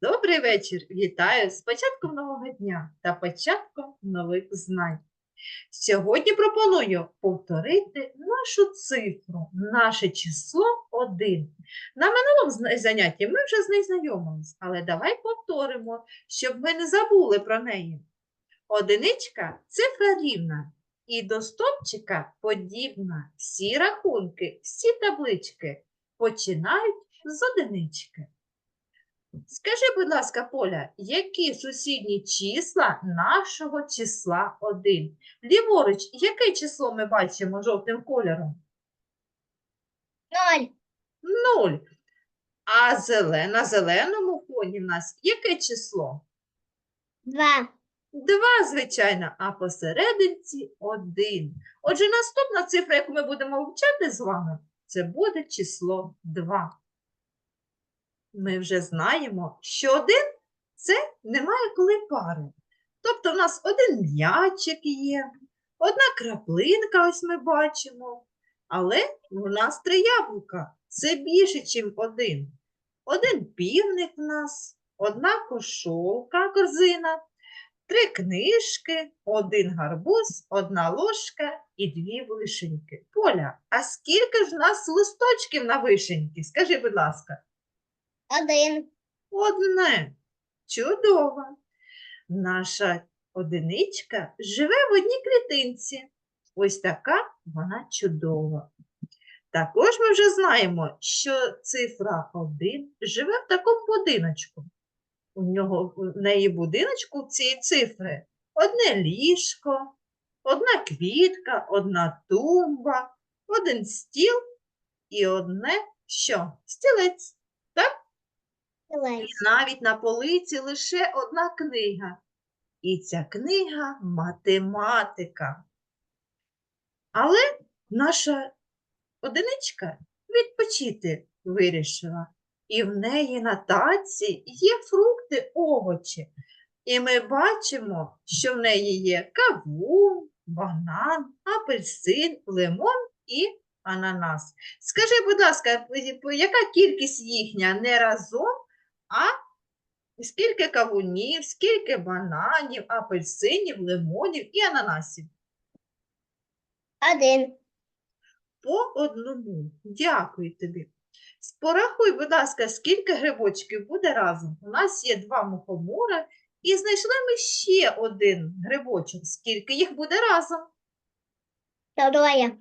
Добрий вечір! Вітаю з початком нового дня та початком нових знань. Сьогодні пропоную повторити нашу цифру, наше число 1. На минулому занятті ми вже з нею знайомились, але давай повторимо, щоб ми не забули про неї. Одиничка – цифра рівна, і до стопчика подібна. Всі рахунки, всі таблички починають з одинички. Скажи, будь ласка, Поля, які сусідні числа нашого числа 1? Ліворуч, яке число ми бачимо жовтим кольором? Ноль. 0. А зеле- на зеленому фоні в нас яке число? Два. 2, звичайно, а посерединці 1. Отже, наступна цифра, яку ми будемо вивчати з вами, це буде число 2. Ми вже знаємо, що 1 – це немає коли пари. Тобто в нас один м'ячик є, одна краплинка, ось ми бачимо. Але в нас три яблука. Це більше, ніж один. Один півник в нас, одна кошовка, корзина, три книжки, один гарбуз, одна ложка і дві вишеньки. Поля, а скільки ж в нас листочків на вишеньки? Скажи, будь ласка. Один. Одне. Чудово. Наша одиничка живе в одній клітинці. Ось така вона чудова. Також ми вже знаємо, що цифра 1 живе в такому будиночку. У нього в неї будиночку цієї цифри одне ліжко, одна квітка, одна тумба, один стіл і одне що? Стілець. І навіть на полиці лише одна книга. І ця книга математика. Але наша одиничка відпочити вирішила. І в неї на таці є фрукти, овочі. І ми бачимо, що в неї є кавун, банан, апельсин, лимон і ананас. Скажи, будь ласка, яка кількість їхня не разом, а скільки кавунів, скільки бананів, апельсинів, лимонів і ананасів? Один. По одному. Дякую тобі. Порахуй, будь ласка, скільки грибочків буде разом. У нас є два мухомора, і знайшли ми ще один грибочок. Скільки їх буде разом? Троє.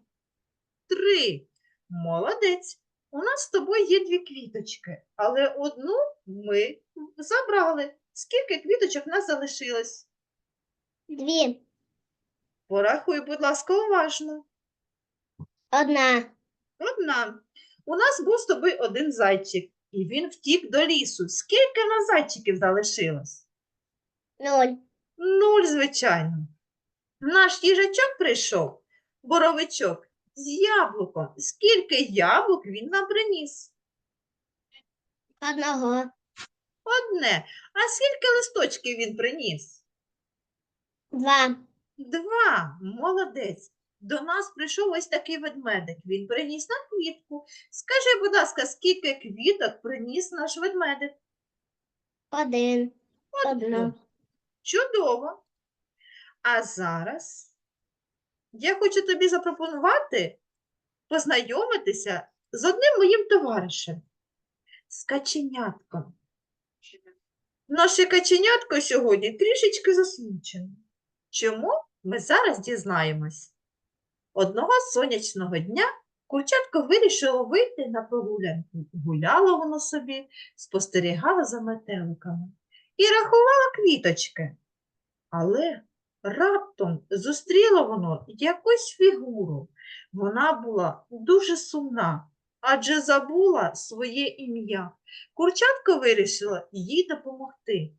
Три. Молодець. У нас з тобою є дві квіточки, але одну ми забрали. Скільки квіточок в нас залишилось? Дві. Порахуй, будь ласка, уважно. Одна. Одна. У нас був з тобою один зайчик, і він втік до лісу. Скільки в нас зайчиків залишилось? Нуль. Нуль, звичайно. Наш їжачок прийшов, боровичок, з яблуком. Скільки яблук він нам приніс? Одного. Одне. А скільки листочків він приніс? Два. Два. Молодець. До нас прийшов ось такий ведмедик. Він приніс нам квітку. Скажи, будь ласка, скільки квіток приніс наш ведмедик? Один. Одну. Одну. Чудово. А зараз я хочу тобі запропонувати познайомитися з одним моїм товаришем, з каченятком. Наше каченятко сьогодні трішечки засмучене. Чому? Ми зараз дізнаємось. Одного сонячного дня курчатко вирішило вийти на прогулянку. Гуляло воно собі, спостерігало за метеликами і рахувала квіточки. Але раптом зустріло воно якусь фігуру. Вона була дуже сумна, адже забула своє ім'я. Курчатко вирішила їй допомогти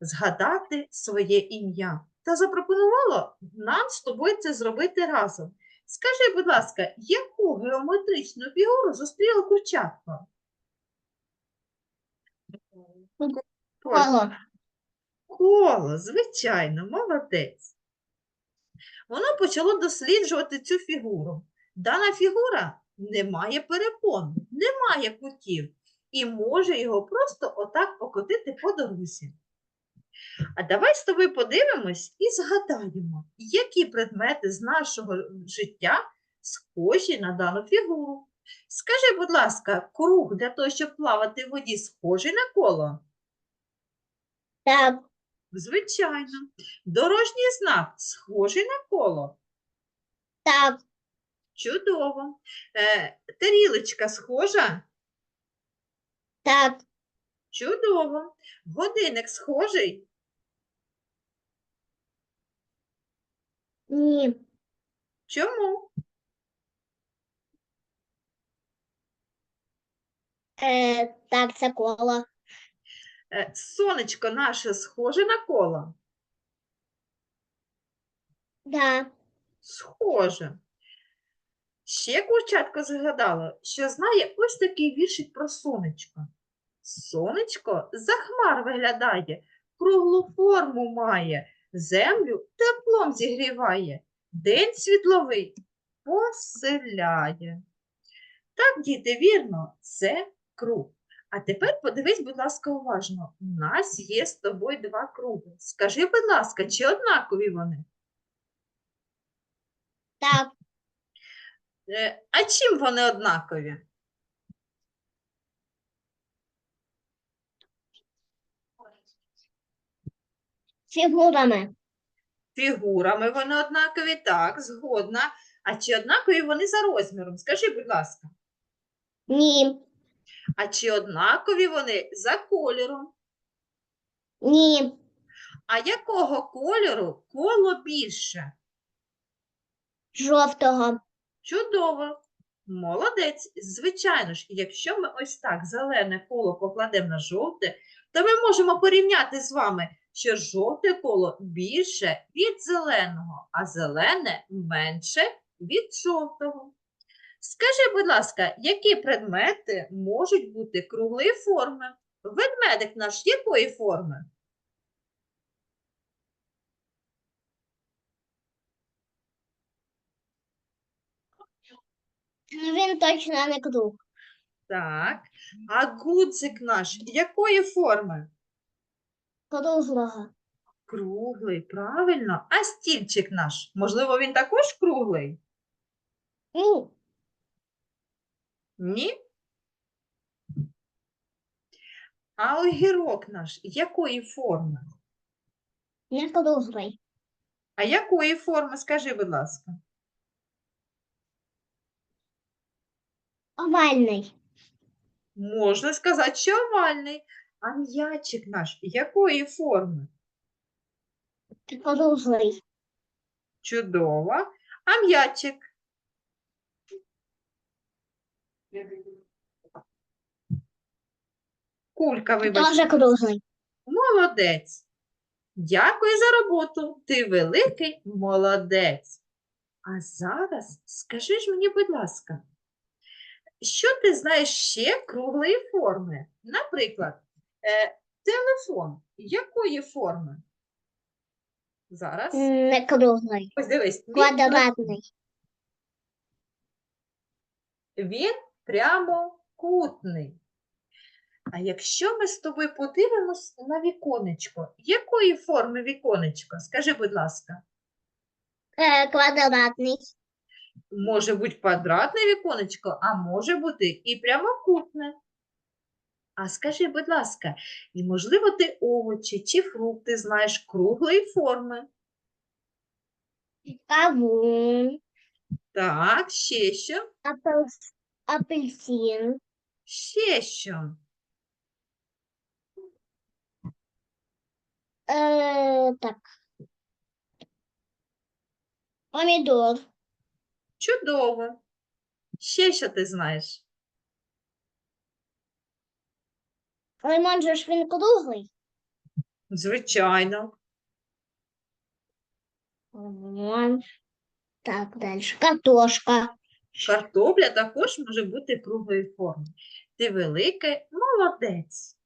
згадати своє ім'я та запропонувала нам з тобою це зробити разом. Скажи, будь ласка, яку геометричну фігуру зустріла курчатко? Коло. Коло, звичайно, молодець. Воно почало досліджувати цю фігуру. Дана фігура не має перепон, не має кутів. і може його просто отак покотити по дорозі. А давай з тобою подивимось і згадаємо, які предмети з нашого життя схожі на дану фігуру. Скажи, будь ласка, круг для того, щоб плавати в воді, схожий на коло? Так, Звичайно. Дорожній знак схожий на коло. так, Чудово. Е, тарілочка схожа? так, Чудово. Годинник схожий? ні, Чому? е, так, це коло. Е, сонечко наше схоже на коло? Да, Схоже. Ще курчатко згадало, що знає ось такий віршик про сонечко. Сонечко за хмар виглядає, круглу форму має, землю теплом зігріває, день світловий поселяє. Так, діти, вірно, це круг. А тепер подивись, будь ласка, уважно. У нас є з тобою два круги. Скажи, будь ласка, чи однакові вони? так, А чим вони однакові? фігурами. Фігурами вони однакові, так, згодна. А чи однакові вони за розміром? Скажи, будь ласка. Ні, А чи однакові вони за кольором? ні, А якого кольору коло більше? жовтого. Чудово. Молодець. Звичайно ж, якщо ми ось так зелене коло покладемо на жовте, то ми можемо порівняти з вами, що жовте коло більше від зеленого, а зелене менше від жовтого. Скажи, будь ласка, які предмети можуть бути круглої форми? Ведмедик наш якої форми? Ну, Він точно не круг. Так. А гудзик наш якої форми? Круглого. Круглий, правильно. А стільчик наш, можливо, він також круглий? Ні, Ні? А огірок наш якої форми? не круглий. А якої форми, скажи, будь ласка? Овальний. Можна сказати, що овальний. А м'ячик наш якої форми? Круглий. Чудово. А м'ячик? Кулька, вибачте. Теж круглий. Молодець. Дякую за роботу. Ти великий молодець. А зараз скажи ж мені, будь ласка, що ти знаєш ще круглої форми? Наприклад, е, телефон якої форми? Зараз. Не круглий. Ось дивись, він, Квадратний. він прямокутний. А якщо ми з тобою подивимось на віконечко, якої форми віконечко? Скажи, будь ласка. Е, квадратний. Може бути квадратне віконечко, а може бути і прямокутне. А скажи, будь ласка, і можливо ти овочі чи фрукти знаєш круглої форми? Кавун. Так, ще що? Апел... Апельсин. Ще що? Е, так. Помідор. Чудово. Ще що ти знаєш? Лимон же ж він круглий. Звичайно. Лимон. Так, далі. Картошка. Картопля також може бути круглої форми. Ти великий молодець.